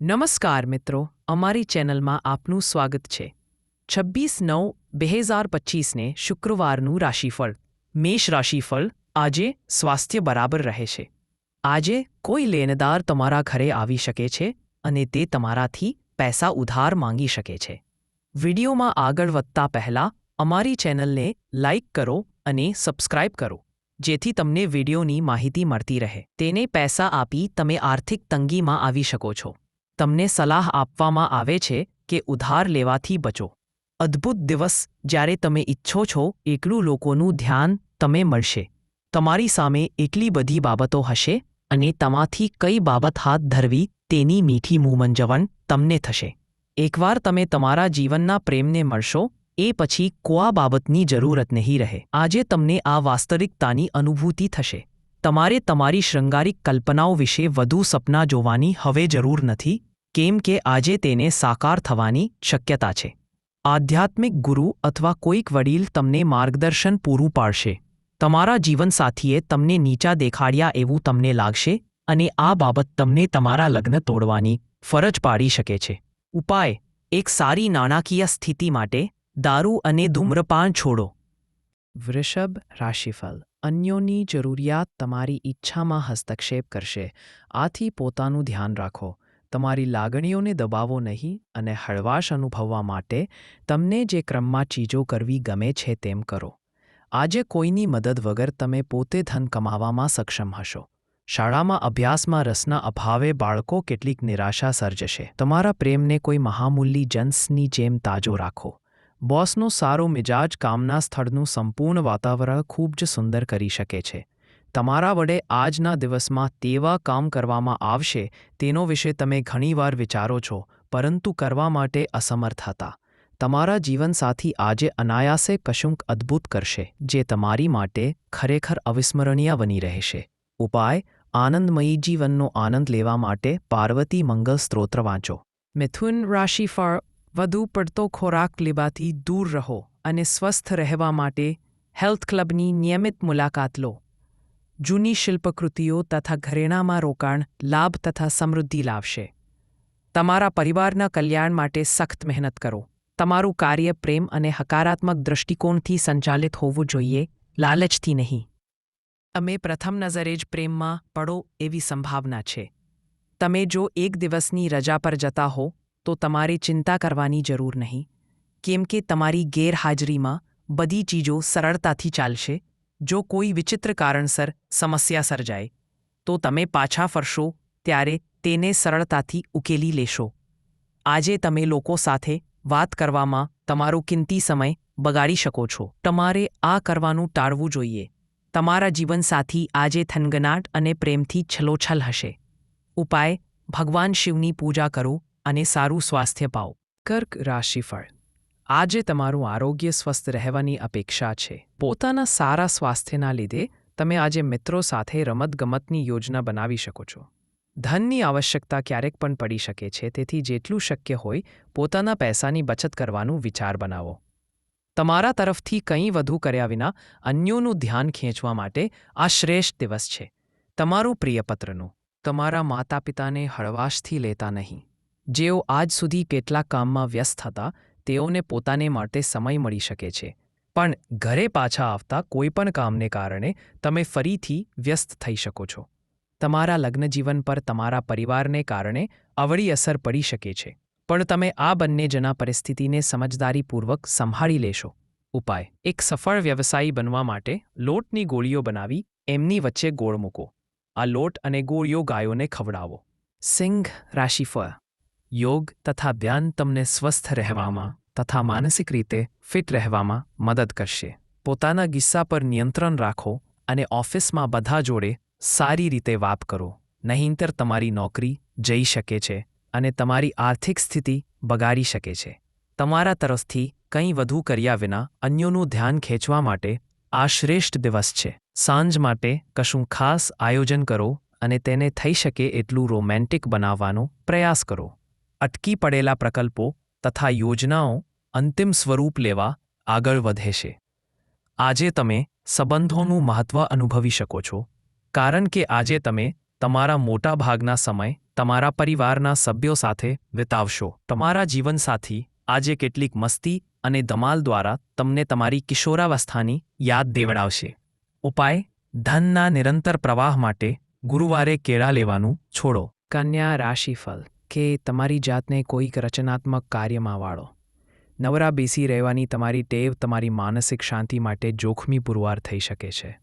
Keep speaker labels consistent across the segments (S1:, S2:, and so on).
S1: નમસ્કાર મિત્રો, અમારી ચેનલમાં આપનું સ્વાગત છે. છવ્વીસ નવ બે હજાર પચીસને શુક્રવારનું રાશિફળ. મેષ રાશિફળ આજે સ્વાસ્થ્ય બરાબર રહે છે. આજે કોઈ લેનદાર તમારા ઘરે આવી શકે છે અને તે તમારાથી પૈસા ઉધાર માંગી શકે છે. વિડીયોમાં આગળ વધતા પહેલા અમારી ચેનલને લાઇક કરો અને સબસ્ક્રાઇબ કરો, જેથી તમને વિડીયોની માહિતી મળતી રહે. તેને પૈસા આપી તમે આર્થિક તંગીમાં આવી શકો છો. તમને સલાહ આપવામાં આવે છે કે ઉધાર લેવાથી બચો. અદ્ભુત દિવસ જ્યારે તમે ઈચ્છો છો એકલું લોકોનું ધ્યાન તમે મળશે. તમારી સામે એટલી બધી બાબતો હશે અને તમાથી કઈ બાબત હાથ ધરવી તેની મીઠી મૂમંજવણ તમને થશે. એકવાર તમે તમારા જીવનના પ્રેમને મળશો, એ પછી કોઆ બાબતની જરૂરત નહીં રહે. આજે તમને આ વાસ્તવિકતાની અનુભૂતિ થશે. તમારે તમારી શૃંગારિક કલ્પનાઓ વિશે વધુ સપના જોવાની હવે જરૂર નથી કેમ કે આજે તેને સાકાર થવાની શક્યતા છે. આધ્યાત્મિક ગુરુ અથવા કોઈક વડીલ તમને માર્ગદર્શન પૂરું પાડશે. તમારા જીવનસાથીએ તમને નીચા દેખાડ્યા એવું તમને લાગશે અને આ બાબત તમને તમારા લગ્ન તોડવાની ફરજ પાડી શકે છે. ઉપાય, એક સારી નાણાકીય સ્થિતિ માટે દારૂ અને ધૂમ્રપાન છોડો. વૃષભ રાશિફલ અન્યોની જરૂરિયાત તમારી ઈચ્છામાં હસ્તક્ષેપ કરશે. આથી પોતાનું ધ્યાન રાખો. તમારી લાગણીઓને દબાવો નહીં અને હળવાશ અનુભવવા માટે તમને જે ક્રમમાં ચીજો કરવી ગમે છે તેમ કરો. આજે કોઈની મદદ વગર તમે પોતે ધન કમાવામાં સક્ષમ હશો. શાળામાં અભ્યાસમાં રસના અભાવે બાળકો કેટલીક નિરાશા સર્જશે. તમારા પ્રેમને કોઈ મહામૂલ્ય જન્સની જેમ તાજો રાખો. બોસનો સારો મિજાજ કામના સ્થળનું સંપૂર્ણ વાતાવરણ ખૂબ જ સુંદર કરી શકે છે. તમારા વડે આજના દિવસમાં તેવા કામ કરવામાં આવશે, તેનો વિશે તમે ઘણીવાર વિચારો છો, પરંતુ કરવા માટે અસમર્થ હતા. તમારા જીવનસાથી આજે અનાયાસે કશુંક અદ્ભુત કરશે, જે તમારી માટે ખરેખર અવિસ્મરણીય બની રહેશે. ઉપાય, આનંદમયી જીવનનો આનંદ લેવા માટે પાર્વતી મંગલ સ્ત્રોત્ર વાંચો. મિથુન રાશિફળ વધુ પડતો ખોરાક લેવાથી દૂર રહો અને સ્વસ્થ રહેવા માટે હેલ્થ ક્લબની નિયમિત મુલાકાત લો. જૂની શિલ્પકૃતિઓ તથા ઘરેણામાં રોકાણ, લાભ તથા સમૃદ્ધિ લાવશે. તમારા પરિવારના કલ્યાણ માટે સખ્ત મહેનત કરો. તમારું કાર્ય પ્રેમ અને હકારાત્મક દૃષ્ટિકોણથી સંચાલિત હોવું જોઈએ, લાલચથી નહીં. તમે પ્રથમ નજરે જ પ્રેમમાં પડો એવી સંભાવના છે. તમે જો એક દિવસની રજા પર જતા હો, તો તમારે ચિંતા કરવાની જરૂર નહીં. કેમ કે તમારી ગેરહાજરીમાં બધી ચીજો સરળતાથી ચાલશે જો કોઈ વિચિત્ર કારણસર સમસ્યા સર્જાય, તો તમે પાછા ફરશો, ત્યારે તેને સરળતાથી ઉકેલી લેશો. આજે તમે લોકો સાથે વાત કરવામાં તમારો કિંમતી સમય બગાડી શકો છો. તમારે આ કરવાનું ટાળવું જોઈએ. તમારા જીવનસાથી આજે થનગનાટ અને પ્રેમથી છલોછલ હશે. ઉપાય, ભગવાન શિવની પૂજા કરો અને સારું સ્વાસ્થ્ય પાઓ. કર્ક રાશિફળ. આજે તમારું આરોગ્ય સ્વસ્થ રહેવાની અપેક્ષા છે. પોતાના સારા સ્વાસ્થ્યના લીધે તમે આજે મિત્રો સાથે રમતગમતની યોજના બનાવી શકો છો. ધનની આવશ્યકતા ક્યારેક પણ પડી શકે છે, તેથી જેટલું શક્ય હોય પોતાના પૈસાની બચત કરવાનું વિચાર બનાવો. તમારા તરફથી કંઈ વધુ કર્યા વિના અન્યોનું ધ્યાન ખેંચવા માટે આ શ્રેષ્ઠ દિવસ છે. તમારું પ્રિયપત્રનું તમારા માતા પિતાને હળવાશથી લેતા નહીં. જેઓ આજ સુધી કેટલા કામમાં વ્યસ્ત હતા તેઓને પોતાને માટે સમય મળી શકે છે. પણ ઘરે પાછા આવતા કોઈપણ કામને કારણે તમે ફરીથી વ્યસ્ત થઈ શકો છો. તમારા લગ્નજીવન પર તમારા પરિવારને કારણે અવળી અસર પડી શકે છે. પણ તમે આ બંને જના પરિસ્થિતિને સમજદારીપૂર્વક સંભાળી લેશો. ઉપાય. એક સફળ વ્યવસાયી બનવા માટે લોટની ગોળીઓ બનાવી એમની વચ્ચે ગોળ મૂકો. આ લોટ અને ગોળીઓ ગાયોને ખવડાવો. સિંહ રાશિફળ યોગ તથા ધ્યાન તમને સ્વસ્થ રહેવામાં તથા માનસિક રીતે ફિટ રહેવામાં મદદ કરશે. પોતાના ગિસ્સા પર નિયંત્રણ રાખો અને ઓફિસમાં બધા જોડે સારી રીતે વાપ કરો. નહીંતર તમારી નોકરી જઈ શકે છે અને તમારી આર્થિક સ્થિતિ બગાડી શકે છે. તમારા તરફથી કંઈ વધુ કર્યા વિના અન્યોનું ધ્યાન ખેંચવા માટે આ શ્રેષ્ઠ દિવસ છે. સાંજ માટે કશું ખાસ આયોજન કરો અને તેને થઈ શકે એટલું રોમેન્ટિક બનાવવાનો પ્રયાસ કરો. અટકી પડેલા પ્રકલ્પો તથા યોજનાઓ અંતિમ સ્વરૂપ લેવા આગળ વધે છે. આજે તમે સંબંધોનું મહત્વ અનુભવી શકો છો, કારણ કે આજે તમે તમારા મોટાભાગના સમય તમારા પરિવારના સભ્યો સાથે વિતાવશો. તમારા જીવનસાથી આજે કેટલીક મસ્તી અને ધમાલ દ્વારા તમને તમારી કિશોરાવસ્થાની યાદ દેવડાવશે. ઉપાય, ધનના નિરંતર પ્રવાહ માટે ગુરુવારે કેળા લેવાનું છોડો. કન્યા રાશિફળ. કે તમારી જાતને કોઈક રચનાત્મક કાર્યમાં વાળો. નવરા બેસી રહેવાની તમારી ટેવ તમારી માનસિક શાંતિ માટે જોખમી પુરવાર થઈ શકે છે.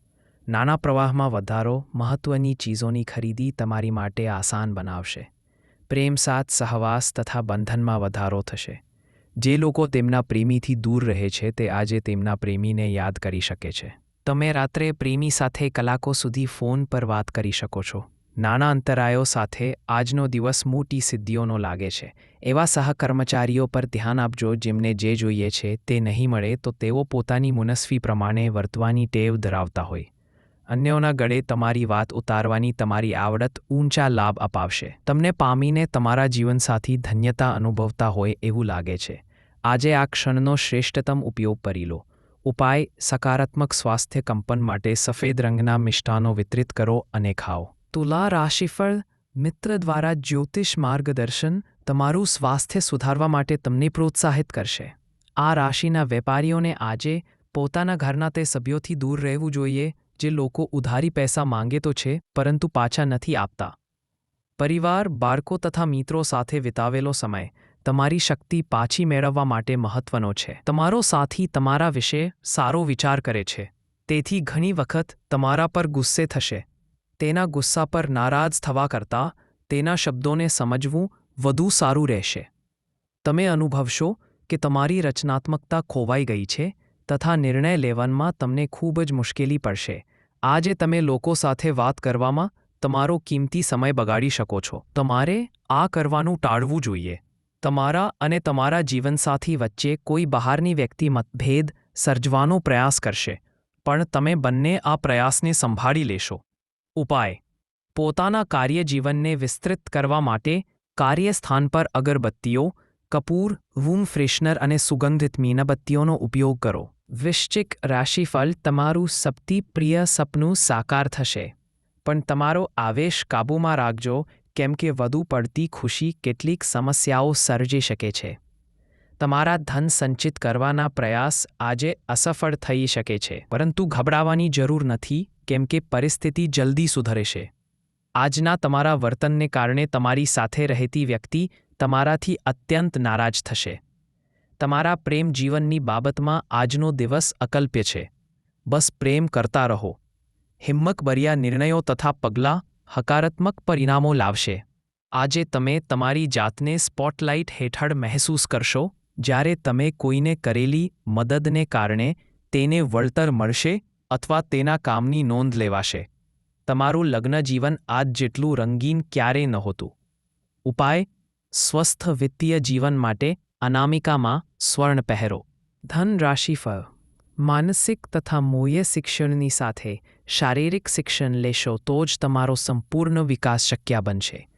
S1: નાના પ્રવાહમાં વધારો મહત્ત્વની ચીજોની ખરીદી તમારી માટે આસાન બનાવશે. પ્રેમ સાથ સહવાસ તથા બંધનમાં વધારો થશે. જે લોકો તેમના પ્રેમીથી દૂર રહે છે તે આજે તેમના પ્રેમીને યાદ કરી શકે છે. તમે રાત્રે પ્રેમી સાથે કલાકો સુધી ફોન પર વાત કરી શકો છો. નાના અંતરાયો સાથે આજનો દિવસ મોટી સિદ્ધિઓનો લાગે છે. એવા સહકર્મચારીઓ પર ધ્યાન આપજો જેમને જે જોઈએ છે તે નહીં મળે તો તેઓ પોતાની મુનસ્વી પ્રમાણે વર્તવાની ટેવ ધરાવતા હોય. અન્યોના ગળે તમારી વાત ઉતારવાની તમારી આવડત ઊંચા લાભ અપાવશે. તમને પામીને તમારા જીવનસાથી ધન્યતા અનુભવતા હોય એવું લાગે છે. આજે આ ક્ષણનો શ્રેષ્ઠતમ ઉપયોગ કરી લો. ઉપાય, સકારાત્મક સ્વાસ્થ્ય કંપન માટે સફેદ રંગના મિષ્ટાનો વિતરિત કરો અને ખાઓ. તુલા રાશિફળ મિત્ર દ્વારા જ્યોતિષ માર્ગદર્શન તમારું સ્વાસ્થ્ય સુધારવા માટે તમને પ્રોત્સાહિત કરશે આ રાશિના વેપારીઓને આજે પોતાના ઘરના તે સભ્યોથી દૂર રહેવું જોઈએ જે લોકો ઉધારી પૈસા માંગે તો છે પરંતુ પાછા નથી આપતા પરિવાર બાળકો તથા મિત્રો સાથે વિતાવેલો સમય તમારી શક્તિ પાછી મેળવવા માટે મહત્વનો છે તમારો સાથી તમારા વિશે સારો વિચાર કરે છે તેથી ઘણી વખત તમારા પર ગુસ્સે થશે તેના ગુસ્સા પર નારાજ થવા કરતાં તેના શબ્દોને સમજવું વધુ સારું રહેશે. તમે અનુભવશો કે તમારી રચનાત્મકતા ખોવાઈ ગઈ છે તથા નિર્ણય લેવામાં તમને ખૂબ જ મુશ્કેલી પડશે. આજે તમે લોકો સાથે વાત કરવામાં તમારો કિંમતી સમય બગાડી શકો છો. તમારે આ કરવાનું ટાળવું જોઈએ. તમારા અને તમારા જીવનસાથી વચ્ચે કોઈ બહારની વ્યક્તિ મતભેદ સર્જવાનો પ્રયાસ કરશે, પણ તમે બંને આ પ્રયાસને સંભાળી લેશો. ઉપાય. પોતાના કાર્યજીવનને વિસ્તૃત કરવા માટે કાર્યસ્થાન પર અગરબત્તીઓ, કપૂર રૂમ ફ્રેશનર અને સુગંધિત મીણબત્તીઓનો ઉપયોગ કરો. વિશ્ચિક રાશિફળ તમારું સપ્તી પ્રિય સપનું સાકાર થશે. પણ તમારો આવેશ કાબૂમાં રાખજો, કેમ કે વધુ પડતી ખુશી કેટલીક સમસ્યાઓ સર્જી શકે છે. તમારા ધન સંચિત કરવાના પ્રયાસ આજે અસફળ થઈ શકે છે, પરંતુ ગભરાવાની જરૂર નથી, કેમ કે પરિસ્થિતિ જલ્દી સુધરેશે. આજના તમારા વર્તનને કારણે તમારી સાથે રહેતી વ્યક્તિ તમારાથી અત્યંત નારાજ થશે. તમારા પ્રેમ જીવનની બાબતમાં આજનો દિવસ અકલ્પ્ય છે. બસ પ્રેમ કરતા રહો. હિમ્મકભર્યા નિર્ણયો તથા પગલાં હકારાત્મક પરિણામો લાવશે. આજે તમે તમારી જાતને સ્પોટલાઇટ હેઠળ મહેસૂસ કરશો. જ્યારે તમે કોઈને કરેલી મદદને કારણે તેને વળતર મળશે અથવા તેના કામની નોંધ લેવાશે. તમારું લગ્નજીવન આજ જેટલું રંગીન ક્યારેય નહોતું. ઉપાય, સ્વસ્થ વિત્તીય જીવન માટે અનામિકામાં સ્વર્ણ પહેરો. ધન રાશિફળ માનસિક તથા મૂલ્ય શિક્ષણની સાથે શારીરિક શિક્ષણ લેશો તો જ તમારો સંપૂર્ણ વિકાસ શક્ય બનશે.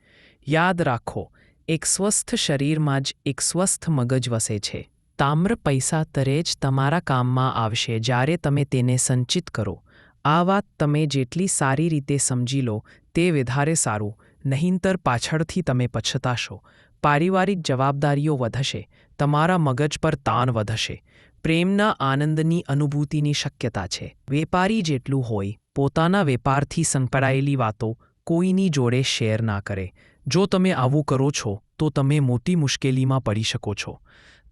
S1: યાદ રાખો એક સ્વસ્થ શરીરમાં જ એક સ્વસ્થ મગજ વસે છે. તામ્ર પૈસા તરે જ તમારા કામમાં આવશે, જ્યારે તમે તેને સંચિત કરો. આ વાત તમે જેટલી સારી રીતે સમજી લો, તે વધારે સારું, નહીંતર પાછળથી તમે પછતાશો. પારિવારિક જવાબદારીઓ વધશે, તમારા મગજ પર તાણ વધશે. પ્રેમના આનંદની અનુભૂતિની શક્યતા છે. વેપારી જેટલું હોય, પોતાના વેપારથી સંકળાયેલી વાતો કોઈની જોડે શેર ના કરે. જો તમે આવું કરો છો, તો તમે મોટી મુશ્કેલીમાં પડી શકો છો.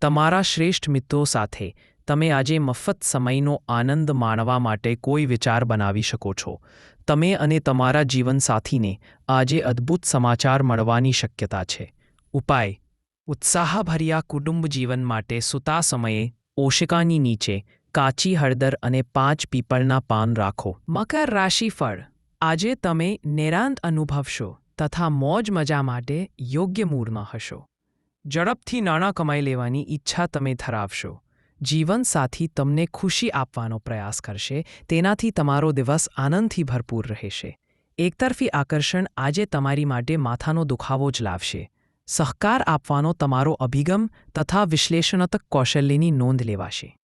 S1: તમારા શ્રેષ્ઠ મિત્રો સાથે તમે આજે મફત સમયનો આનંદ માણવા માટે કોઈ વિચાર બનાવી શકો છો. તમે અને તમારા જીવનસાથીને આજે અદ્ભુત સમાચાર મળવાની શક્યતા છે. ઉપાય. ઉત્સાહભર્યા કુટુંબ જીવન માટે સૂતા સમયે ઓશિકાની નીચે કાચી હળદર અને પાંચ પીપળના પાન રાખો. મકર રાશિફળ આજે તમે નિરાંત અનુભવશો. તથા મોજ મજા માટે યોગ્ય મૂડમાં હશો. ઝડપથી નાણાં કમાઈ લેવાની ઈચ્છા તમે ધરાવશો. જીવનસાથી તમને ખુશી આપવાનો પ્રયાસ કરશે, તેનાથી તમારો દિવસ આનંદથી ભરપૂર રહેશે. એકતરફી આકર્ષણ આજે તમારી માટે માથાનો દુખાવો જ લાવશે. સહકાર આપવાનો તમારો અભિગમ તથા વિશ્લેષણાત્મક કૌશલ્યની નોંધ લેવાશે.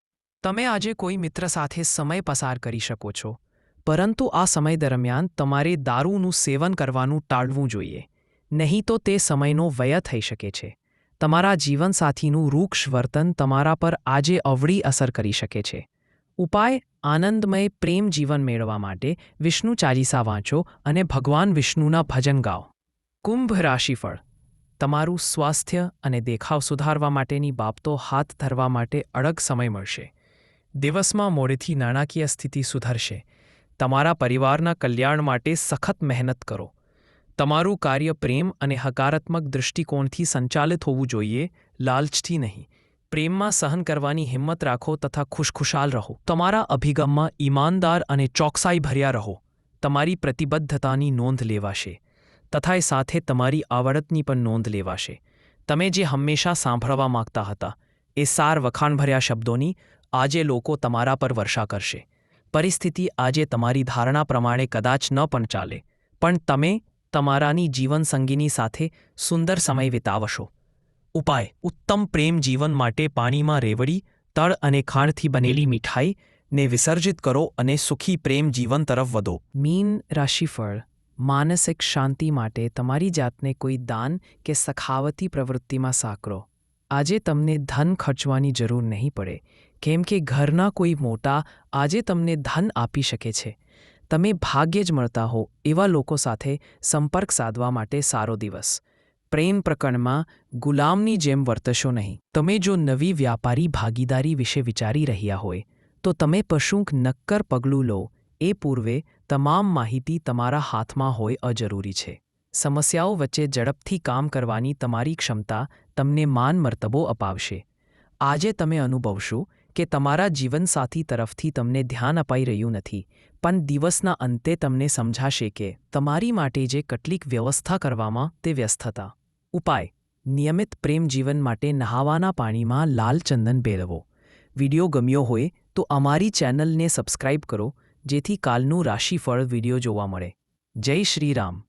S1: તમે આજે કોઈ મિત્ર સાથે સમય પસાર કરી શકો છો. પરંતુ આ સમય દરમિયાન તમારે દારૂનું સેવન કરવાનું ટાળવું જોઈએ. નહીં તો તે સમયનો વ્યય થઈ શકે છે. તમારા જીવનસાથીનું રૂક્ષ વર્તન તમારા પર આજે અવળી અસર કરી શકે છે. ઉપાય, આનંદમય પ્રેમ જીવન મેળવવા માટે વિષ્ણુ ચાલીસા વાંચો અને ભગવાન વિષ્ણુના ભજન ગાઓ. કુંભ રાશિફળ. તમારું સ્વાસ્થ્ય અને દેખાવ સુધારવા માટેની બાબતો હાથ ધરવા માટે અડગ સમય મળશે. દિવસમાં મોડેથી નાણાકીય સ્થિતિ સુધરશે. તમારા પરિવારના કલ્યાણ માટે સખત મહેનત કરો. તમારું કાર્ય પ્રેમ અને હકારાત્મક દૃષ્ટિકોણથી સંચાલિત હોવું જોઈએ, લાલચથી નહીં. પ્રેમમાં સહન કરવાની હિંમત રાખો તથા ખુશખુશાલ રહો. તમારા અભિગમમાં ઈમાનદાર અને ચોકસાઈ ભર્યા રહો. તમારી પ્રતિબદ્ધતાની નોંધ લેવાશે. તથા એ સાથે તમારી આવડતની પણ નોંધ લેવાશે. તમે જે હંમેશા સાંભળવા માંગતા હતા, એ સાર વખાણભર્યા શબ્દોની આજે લોકો તમારા પર વર્ષા કરશે. પરિસ્થિતિ આજે તમારી ધારણા પ્રમાણે કદાચ ન પણ ચાલે, પણ તમે તમારાની જીવનસંગીની સાથે સુંદર સમય વિતાવશો. ઉપાય, ઉત્તમ પ્રેમ જીવન માટે પાણીમાં રેવડી, તળ અને ખાણથી બનેલી મીઠાઈ ને વિસર્જિત કરો અને સુખી પ્રેમ જીવન તરફ વધો. મીન રાશિફળ, માનસિક શાંતિ માટે તમારી જાતને કોઈ દાન કે સખાવતી પ્રવૃત્તિમાં સાંકળો. આજે તમને ધન ખર્ચવાની જરૂર નહીં પડે કેમ કે ઘરના કોઈ મોટા આજે તમને ધન આપી શકે છે. તમે ભાગ્યે જ મળતા હો, એવા લોકો સાથે સંપર્ક સાધવા માટે સારો દિવસ. પ્રેમ પ્રકરણમાં ગુલામની જેમ વર્તશો નહીં. તમે જો નવી વ્યાપારી ભાગીદારી વિશે વિચારી રહ્યા હોય, તો તમે પશુંક નક્કર પગલું લો. એ પૂર્વે તમામ માહિતી તમારા હાથમાં હોય અજરૂરી છે. સમસ્યાઓ વચ્ચે ઝડપથી કામ કરવાની તમારી ક્ષમતા તમને માન મર્તબો અપાવશે. આજે તમે અનુભવશો કે તમારા જીવનસાથી તરફથી તમને ધ્યાન અપાઈ રહ્યું નથી, પણ દિવસના અંતે તમને સમજાશે કે તમારી માટે જે કેટલીક વ્યવસ્થા કરવામાં તે વ્યસ્ત હતા. ઉપાય, નિયમિત પ્રેમ જીવન માટે નહાવાના પાણીમાં લાલ ચંદન ભેળવો. વિડિયો ગમ્યો હોય તો અમારી ચેનલને સબસ્ક્રાઇબ કરો, જેથી કાલનું રાશિફળ વિડિયો જોવા મળે. જય શ્રી રામ.